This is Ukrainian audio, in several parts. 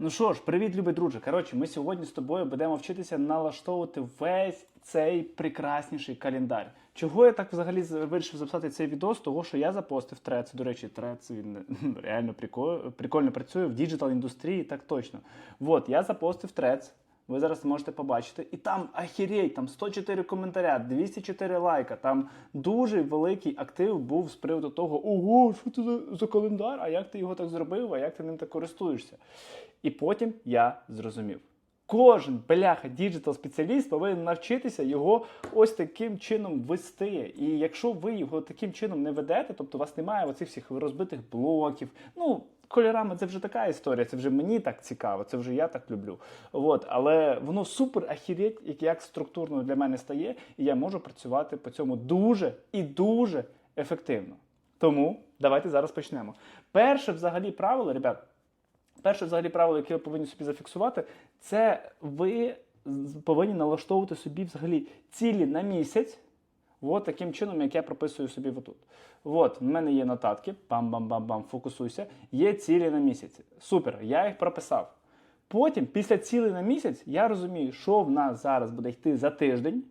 Ну що ж, привіт, любий друже. Коротше, ми сьогодні з тобою будемо вчитися налаштовувати весь цей прекрасніший календар. Чого я так взагалі вирішив записати цей відео? З того, що я запостив трец. До речі, трец він реально прикольно працює в діджитал індустрії, так точно. От, я запостив трец. Ви зараз можете побачити. І там ахірей, там 104 коментаря, 204 лайка. Там дуже великий актив був з приводу того, ого, що це за, календар, а як ти його так зробив, а як ти ним так користуєшся. І потім я зрозумів. Кожен бляха діджитал спеціаліст повинен навчитися його ось таким чином вести. І якщо ви його таким чином не ведете, тобто у вас немає оцих всіх розбитих блоків, ну. Кольорами це вже така історія, це вже мені так цікаво, це вже я так люблю. От, але воно супер ахіреть, як, як структурно для мене стає, і я можу працювати по цьому дуже і дуже ефективно. Тому давайте зараз почнемо. Перше взагалі правило, ребят, перше взагалі правило, яке ви повинні собі зафіксувати, це ви повинні налаштовувати собі взагалі цілі на місяць. От таким чином, як я прописую собі отут. От, в мене є нотатки, бам-бам-бам-бам, фокусуйся. Є цілі на місяць. Супер, я їх прописав. Потім, після цілей на місяць, я розумію, що в нас зараз буде йти за тиждень,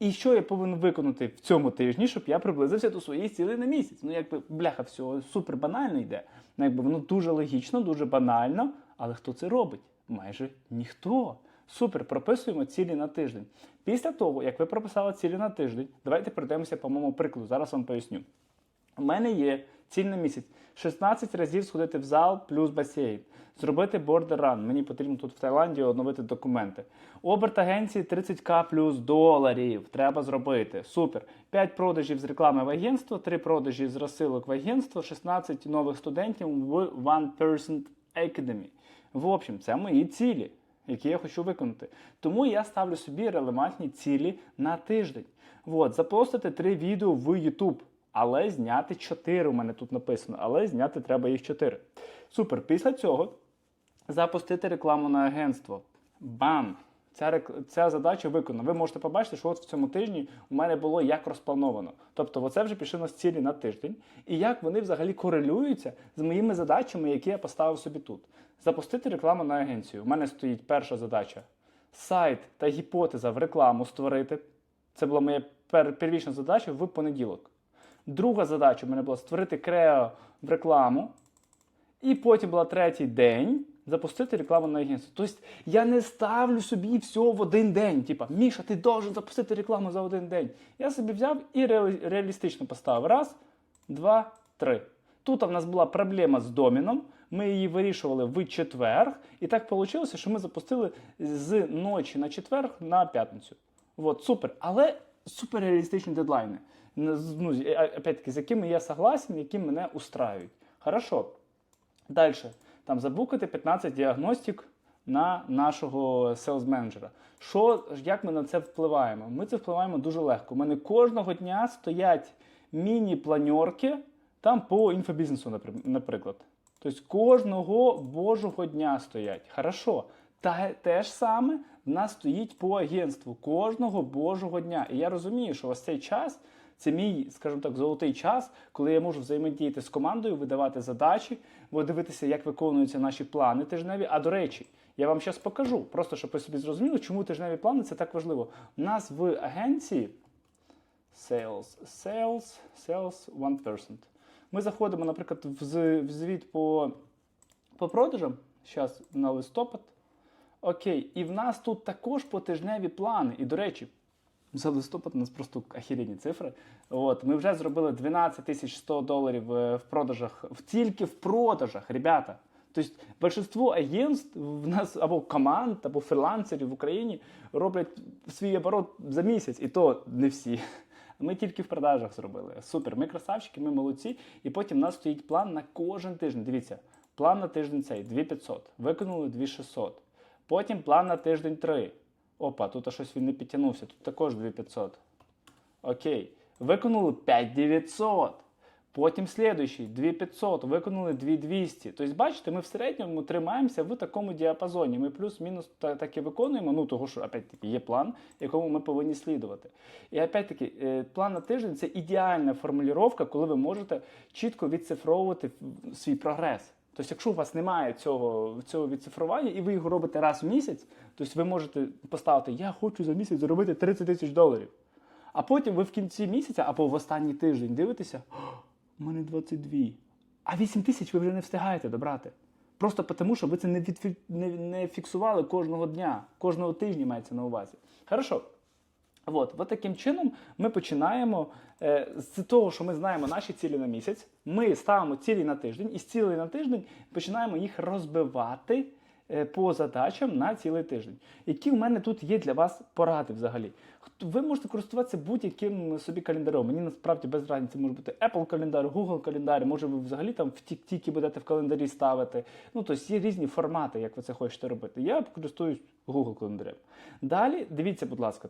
і що я повинен виконати в цьому тижні, щоб я приблизився до своєї цілі на місяць. Ну, якби бляха, всього супер банально йде. Ну, якби воно дуже логічно, дуже банально. Але хто це робить? Майже ніхто. Супер, прописуємо цілі на тиждень. Після того, як ви прописали цілі на тиждень, давайте пройдемося по моєму прикладу. Зараз вам поясню. У мене є ціль на місяць 16 разів сходити в зал плюс басейн, зробити бордер ран. Мені потрібно тут в Таїланді оновити документи. Оберт агенції 30к плюс доларів. Треба зробити. Супер. 5 продажів з реклами в агентство, 3 продажі з розсилок в агентство, 16 нових студентів в One Person Academy. В общем, це мої цілі, які я хочу виконати. Тому я ставлю собі релевантні цілі на тиждень. От, запостити три відео в YouTube. Але зняти 4 у мене тут написано, але зняти треба їх 4. Супер. Після цього запустити рекламу на агентство. Бам! Ця, ця задача виконана. Ви можете побачити, що от в цьому тижні у мене було як розплановано. Тобто, оце вже пішли на цілі на тиждень, і як вони взагалі корелюються з моїми задачами, які я поставив собі тут. Запустити рекламу на агенцію. У мене стоїть перша задача: сайт та гіпотеза в рекламу створити. Це була моя первічна задача в понеділок. Друга задача у мене була створити крео в рекламу. І потім була третій день запустити рекламу на агентство. Тобто я не ставлю собі все в один день. Типа, Міша, ти должен запустити рекламу за один день. Я собі взяв і реалістично поставив. Раз, два, три. Тут в нас була проблема з доміном. Ми її вирішували в четвер. І так вийшло, що ми запустили з ночі на четвер на п'ятницю. От, супер. Але супер реалістичні дедлайни. Ну, опять-таки, з якими я согласен, які мене устраюють. Хорошо. Далі. Там забукати 15 діагностик на нашого селс менеджера Що, як ми на це впливаємо? Ми це впливаємо дуже легко. У мене кожного дня стоять міні-планьорки там по інфобізнесу, наприклад. Тобто кожного божого дня стоять. Хорошо. Та те ж саме в нас стоїть по агентству кожного божого дня. І я розумію, що ось цей час це мій, скажімо так, золотий час, коли я можу взаємодіяти з командою, видавати задачі, бо дивитися, як виконуються наші плани тижневі. А до речі, я вам зараз покажу, просто щоб ви собі зрозуміли, чому тижневі плани це так важливо. У нас в агенції Sales, Sales, Sales 1%. Ми заходимо, наприклад, в звіт по, по продажам, зараз на листопад. Окей, і в нас тут також потижневі плани. І, до речі, за листопад у нас просто ахіренні цифри. От, ми вже зробили 12 тисяч 100 доларів е, в продажах, тільки в продажах, ребята. Тобто, большинство агентств в нас або команд, або фрилансерів в Україні роблять свій оборот за місяць, і то не всі. Ми тільки в продажах зробили. Супер, ми красавчики, ми молодці. І потім у нас стоїть план на кожен тиждень. Дивіться, план на тиждень цей 2500. Виконали 2600. Потім план на тиждень 3. Опа, тут щось він не підтягнувся. Тут також 2500. Окей. Виконали 5900. Потім слідуючий 2500, виконали 2200. Тобто, бачите, ми в середньому тримаємося в такому діапазоні. Ми плюс-мінус та- так і виконуємо. Ну, того, що опять-таки є план, якому ми повинні слідувати. І опять-таки, е, план на тиждень це ідеальна формулювання, коли ви можете чітко відцифровувати свій прогрес. Тобто, якщо у вас немає цього, цього відцифрування, і ви його робите раз в місяць, тобто ви можете поставити Я хочу за місяць заробити 30 тисяч доларів. А потім ви в кінці місяця або в останній тиждень дивитеся, у мене 22. А 8 тисяч ви вже не встигаєте добрати. Просто тому, що ви це не, відфі... не, не фіксували кожного дня, кожного тижня мається на увазі. Хорошо. От, от таким чином ми починаємо е, з того, що ми знаємо наші цілі на місяць. Ми ставимо цілі на тиждень, і з цілей на тиждень починаємо їх розбивати е, по задачам на цілий тиждень. Які в мене тут є для вас поради взагалі? Ви можете користуватися будь-яким собі календарем. Мені насправді без разниці може бути Apple календар, Google календар, може ви взагалі там в тік будете в календарі ставити. Ну, тобто є різні формати, як ви це хочете робити. Я користуюсь Google календарем. Далі дивіться, будь ласка,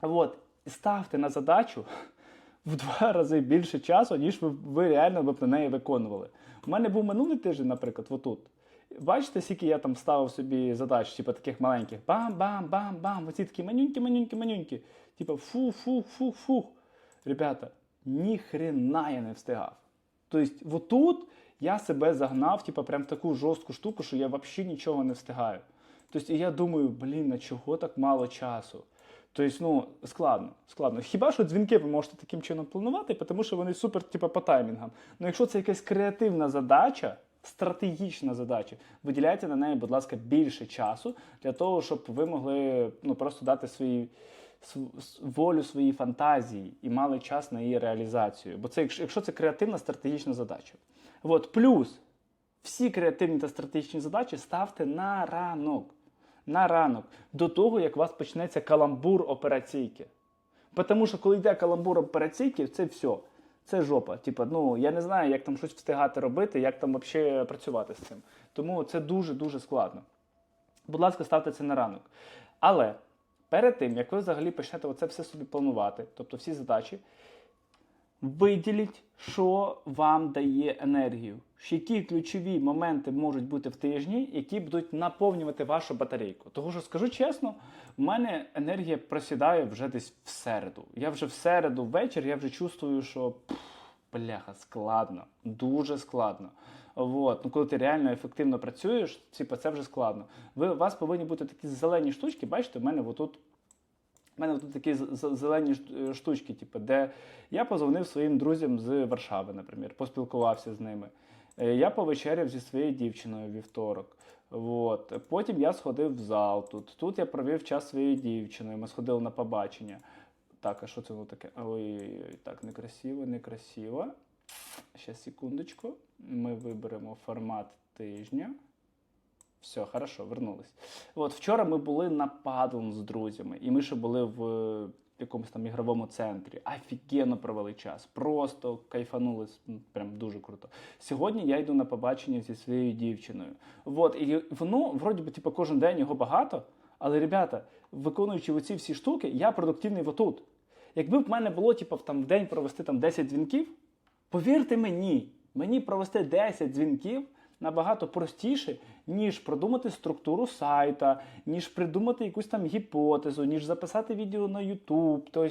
От, ставте на задачу в два рази більше часу, ніж ви, ви реально б на неї виконували. У мене був минулий тиждень, наприклад, отут. Бачите, скільки я там ставив собі задач, типу таких маленьких. Бам-бам-бам-бам. Оці такі манюнькі, манюнькі, манюнькі. Типу фу-фу-фу-фу. Ребята, ні хрена я не встигав. Тобто, отут я себе загнав, типу, прям в таку жорстку штуку, що я взагалі нічого не встигаю. Тобто, і я думаю, блін, на чого так мало часу? Тобто, ну, складно, складно. Хіба що дзвінки ви можете таким чином планувати, тому що вони супер, типу, по таймінгам. Ну, якщо це якась креативна задача, стратегічна задача, виділяйте на неї, будь ласка, більше часу для того, щоб ви могли ну, просто дати свої. Волю своїй фантазії і мали час на її реалізацію. Бо це, якщо це креативна стратегічна задача. От, плюс всі креативні та стратегічні задачі ставте на ранок. На ранок, до того, як у вас почнеться каламбур операційки. Тому що коли йде каламбур операційки, це все. Це жопа. Типа, ну я не знаю, як там щось встигати робити, як там взагалі працювати з цим. Тому це дуже-дуже складно. Будь ласка, ставте це на ранок. Але перед тим, як ви взагалі почнете оце все собі планувати, тобто всі задачі, Виділіть, що вам дає енергію. Які ключові моменти можуть бути в тижні, які будуть наповнювати вашу батарейку. Тому що скажу чесно, в мене енергія просідає вже десь в середу. Я вже в середу ввечері я вже чувствую, що бляха, складно, дуже складно. От. Ну, коли ти реально ефективно працюєш, типу, це вже складно. Ви, у вас повинні бути такі зелені штучки, бачите, в мене отут у мене тут такі зелені штучки, типу, де я позвонив своїм друзям з Варшави, наприклад, поспілкувався з ними. Е, Я повечеряв зі своєю дівчиною вівторок. От. Потім я сходив в зал тут. Тут я провів час своєю дівчиною. Ми сходили на побачення. Так, а що це воно таке? Ой, так, некрасиво, некрасиво. Ще секундочку. Ми виберемо формат тижня. Все, хорошо, вернулись. От вчора ми були на падлом з друзями, і ми ще були в е, якомусь там ігровому центрі. Офігенно провели час. Просто кайфанули, прям дуже круто. Сьогодні я йду на побачення зі своєю дівчиною. От, і воно, вроді би, типу, кожен день його багато, але, ребята, виконуючи оці всі штуки, я продуктивний отут. Якби в мене було, типу, там в день провести там 10 дзвінків, повірте мені, мені провести 10 дзвінків набагато простіше, ніж продумати структуру сайта, ніж придумати якусь там гіпотезу, ніж записати відео на YouTube. Тобто,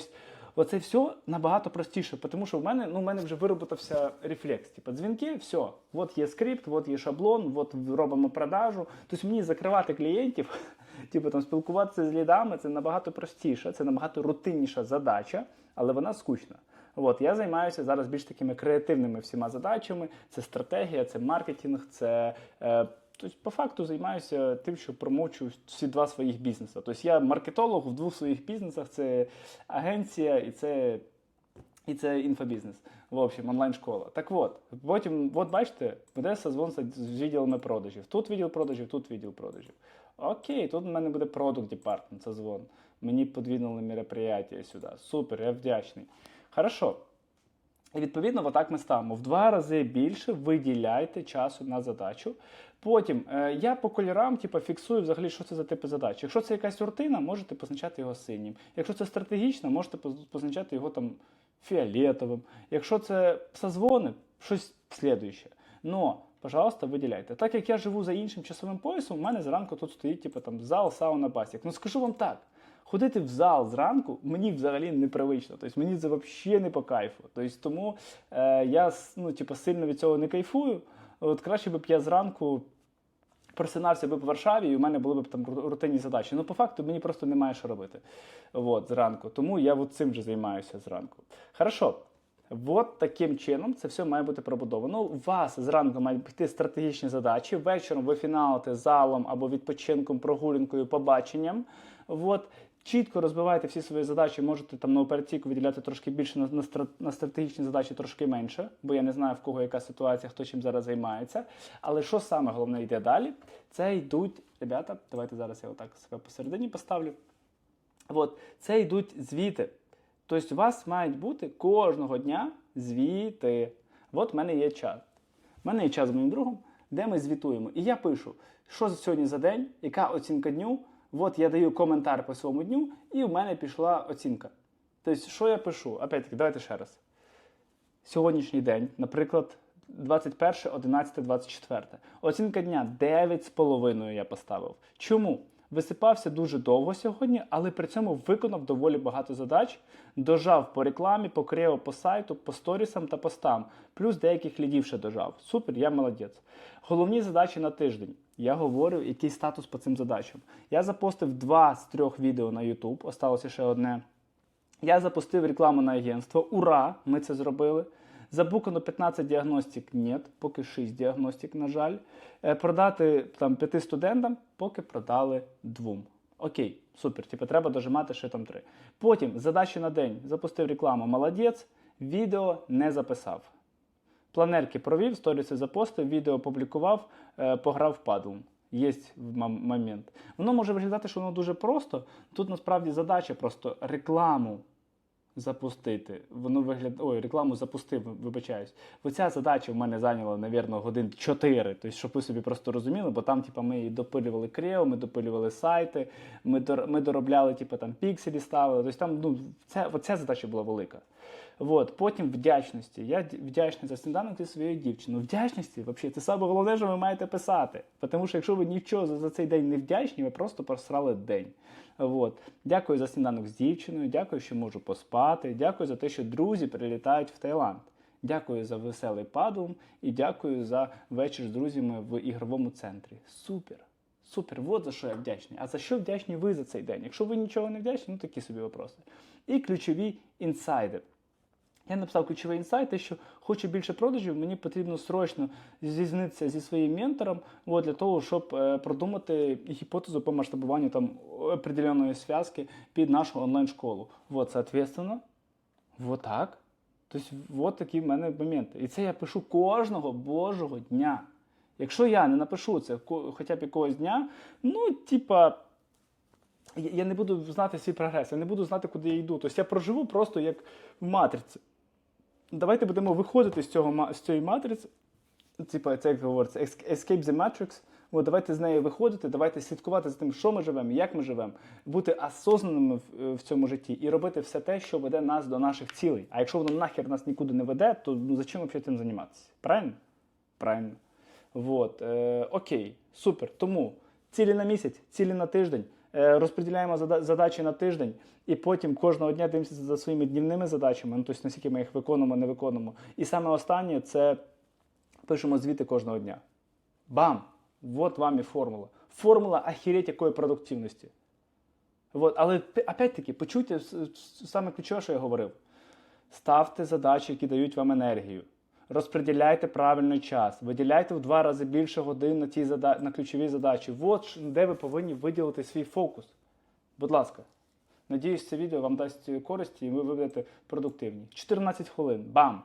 оце все набагато простіше, тому що в мене, ну, в мене вже вироботався рефлекс. Типу, дзвінки, все, от є скрипт, от є шаблон, от робимо продажу. Тобто мені закривати клієнтів, типу там спілкуватися з лідами, це набагато простіше, це набагато рутинніша задача, але вона скучна. От я займаюся зараз більш такими креативними всіма задачами. Це стратегія, це маркетинг, це е, тобто, по факту займаюся тим, що промочу всі два своїх бізнеси. Тобто я маркетолог в двох своїх бізнесах: це агенція і це. І це інфобізнес, в общем, онлайн-школа. Так от, потім, от бачите, буде созвон з відділами продажів. Тут відділ продажів, тут відділ продажів. Окей, тут в мене буде продукт департмент, созвон. Мені подвинули мероприятие сюди. Супер, я вдячний. Хорошо. І відповідно, отак ми ставимо. В два рази більше виділяйте часу на задачу. Потім е, я по кольорам типу, фіксую взагалі, що це за типи задач. Якщо це якась рутина, можете позначати його синім. Якщо це стратегічно, можете позначати його там фіолетовим. Якщо це созвони, щось слідуюче. Но, пожалуйста, виділяйте. Так як я живу за іншим часовим поясом, у мене зранку тут стоїть типу, там, зал, сауна, басік. Ну скажу вам так. Ходити в зал зранку мені взагалі непривично. Тобто мені це взагалі не по кайфу. Тобто, тому е, я ну, типу, сильно від цього не кайфую. От краще б я зранку просинався би в Варшаві, і у мене були б там ру- рутинні задачі. Ну, по факту, мені просто немає що робити. От, зранку. Тому я от цим же займаюся зранку. Хорошо. От таким чином це все має бути пробудовано. У вас зранку мають бути стратегічні задачі. Вечором ви фіналите залом або відпочинком, прогулянкою, побаченням. От. Чітко розбивайте всі свої задачі, можете там на операційку виділяти трошки більше, на, на, стратегічні задачі трошки менше, бо я не знаю в кого яка ситуація, хто чим зараз займається. Але що саме головне йде далі? Це йдуть, ребята, давайте зараз я отак себе посередині поставлю. От, це йдуть звіти. Тобто у вас мають бути кожного дня звіти. От в мене є чат. У мене є чат з моїм другом, де ми звітуємо. І я пишу, що сьогодні за день, яка оцінка дню. От я даю коментар по своєму дню, і в мене пішла оцінка. Тобто, що я пишу? Опять-таки, давайте ще раз. Сьогоднішній день, наприклад, 21, 11, 24. Оцінка дня 9,5 я поставив. Чому? Висипався дуже довго сьогодні, але при цьому виконав доволі багато задач, дожав по рекламі, по крео, по сайту, по сторісам та постам, плюс деяких лідів ще дожав. Супер, я молодець. Головні задачі на тиждень. Я говорю, який статус по цим задачам. Я запостив два з трьох відео на YouTube, осталося ще одне. Я запустив рекламу на агентство. Ура! Ми це зробили. Забукано 15 діагностик ні, поки 6 діагностик, на жаль. Е, Продати там 5 студентам, поки продали двом. Окей, супер. Типу, треба дожимати ще там 3. Потім задачі на день. Запустив рекламу, молодець. Відео не записав. Планерки провів, сторіси запостив, відео опублікував, е, пограв в падл. Є момент. Воно може виглядати, що воно дуже просто. Тут насправді задача просто рекламу запустити. Воно виглядає. Ой, рекламу запустив, вибачаюсь. Оця задача в мене зайняла, мабуть, годин 4. Тобто, щоб ви собі просто розуміли, бо там, типу, ми і допилювали крео, ми допилювали сайти, ми, ми доробляли, типу, там пікселі ставили. Тобто там, ну, це, оця задача була велика. От. Потім вдячності. Я вдячний за сніданок зі своєю дівчиною. Вдячності, взагалі, це саме головне, що ви маєте писати. Тому що якщо ви нічого за цей день не вдячні, ви просто просрали день. От. Дякую за сніданок з дівчиною, дякую, що можу поспати, дякую за те, що друзі прилітають в Таїланд. Дякую за веселий падум і дякую за вечір з друзями в ігровому центрі. Супер! Супер, от за що я вдячний. А за що вдячні ви за цей день? Якщо ви нічого не вдячні, ну такі собі вопроси. І ключові інсайди. Я написав ключовий інсайт, те, що хочу більше продажів, мені потрібно срочно зізнитися зі своїм ментором от, для того, щоб е, продумати гіпотезу по масштабуванню там определеної зв'язки під нашу онлайн-школу. Вот, соответственно, вот так. Тобто, от такі в мене моменти. І це я пишу кожного божого дня. Якщо я не напишу це хоча б якогось дня, ну, типа, я не буду знати свій прогрес, я не буду знати, куди я йду. Тобто я проживу просто як в матриці. Давайте будемо виходити з, цього, з цієї матриці. Типа, це як говориться, escape the matrix. От давайте з неї виходити, давайте слідкувати за тим, що ми живемо, як ми живемо, бути осознаними в, в цьому житті і робити все те, що веде нас до наших цілей. А якщо воно нахер нас нікуди не веде, то ну, зачем взагалі цим займатися? Правильно? Правильно. Вот. Е, окей, супер. Тому цілі на місяць, цілі на тиждень. Е, розподіляємо задачі на тиждень, і потім кожного дня дивимося за своїми днівними задачами, ну тобто наскільки ми їх виконуємо, не виконуємо. І саме останнє це пишемо звіти кожного дня. Бам! Вот вам і формула. Формула ахіреть якої продуктивності. Вот. Але опять-таки, почуйте саме ключове, що я говорив. Ставте задачі, які дають вам енергію. Розподіляйте правильний час, виділяйте в два рази більше годин на ті зада... на ключові задачі. От де ви повинні виділити свій фокус. Будь ласка. Надіюсь, це відео вам дасть користі і ви будете продуктивні. 14 хвилин. Бам!